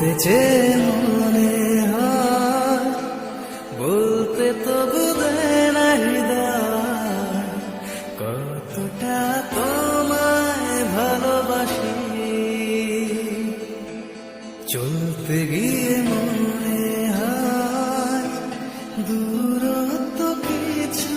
বলতে মনে হয়, বলতে তো বুঝে না হৃদয়, কতটা তোমায় ভালোবাসি। চলতে গিয়ে মনে হয়, দূরত্ব কিছু